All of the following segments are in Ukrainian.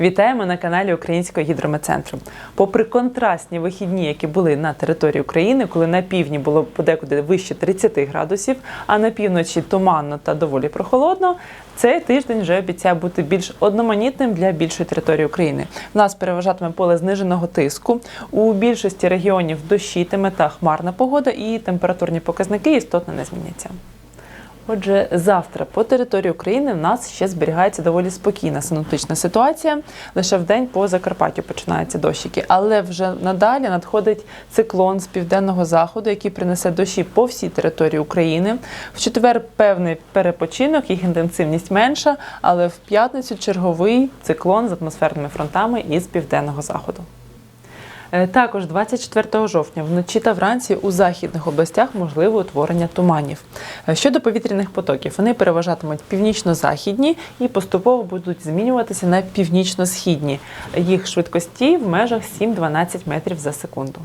Вітаємо на каналі Українського гідрометцентру. Попри контрастні вихідні, які були на території України, коли на півдні було подекуди вище 30 градусів, а на півночі туманно та доволі прохолодно, цей тиждень вже обіцяє бути більш одноманітним для більшої території України. В нас переважатиме поле зниженого тиску. У більшості регіонів дощитиме та хмарна погода, і температурні показники істотно не зміняться. Отже, завтра по території України в нас ще зберігається доволі спокійна синоптична ситуація. Лише в день по Закарпаттю починаються дощики. Але вже надалі надходить циклон з південного заходу, який принесе дощі по всій території України. В четвер певний перепочинок, їх інтенсивність менша, але в п'ятницю черговий циклон з атмосферними фронтами із південного заходу. Е, Також 24 жовтня вночі та вранці у західних областях можливе утворення туманів. Е, Щодо повітряних потоків, вони переважатимуть північно-західні і поступово будуть змінюватися на північно-східні. Їх швидкості в межах 7-12 метрів за секунду.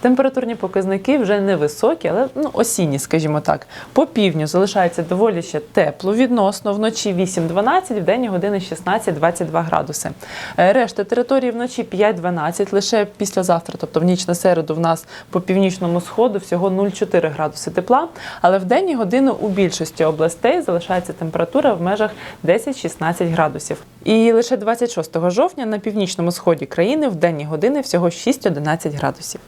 Температурні показники вже невисокі, але ну, осінні, скажімо так. По півдню залишається доволі ще тепло відносно, вночі 8-12, в день години 16-22 градуси. Е, Решта території вночі 5-12, лише післязавтра, тобто в ніч на середу, в нас по північному сходу всього 0,4 градуси тепла. Але в денні годину у більшості областей залишається температура в межах 10-16 градусів. І лише 26 жовтня на північному сході країни в денні години всього 6-11 градусів.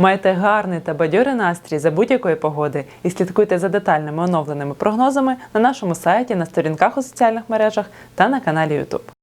Майте гарний та бадьорий настрій за будь-якої погоди і слідкуйте за детальними оновленими прогнозами на нашому сайті, на сторінках у соціальних мережах та на каналі YouTube.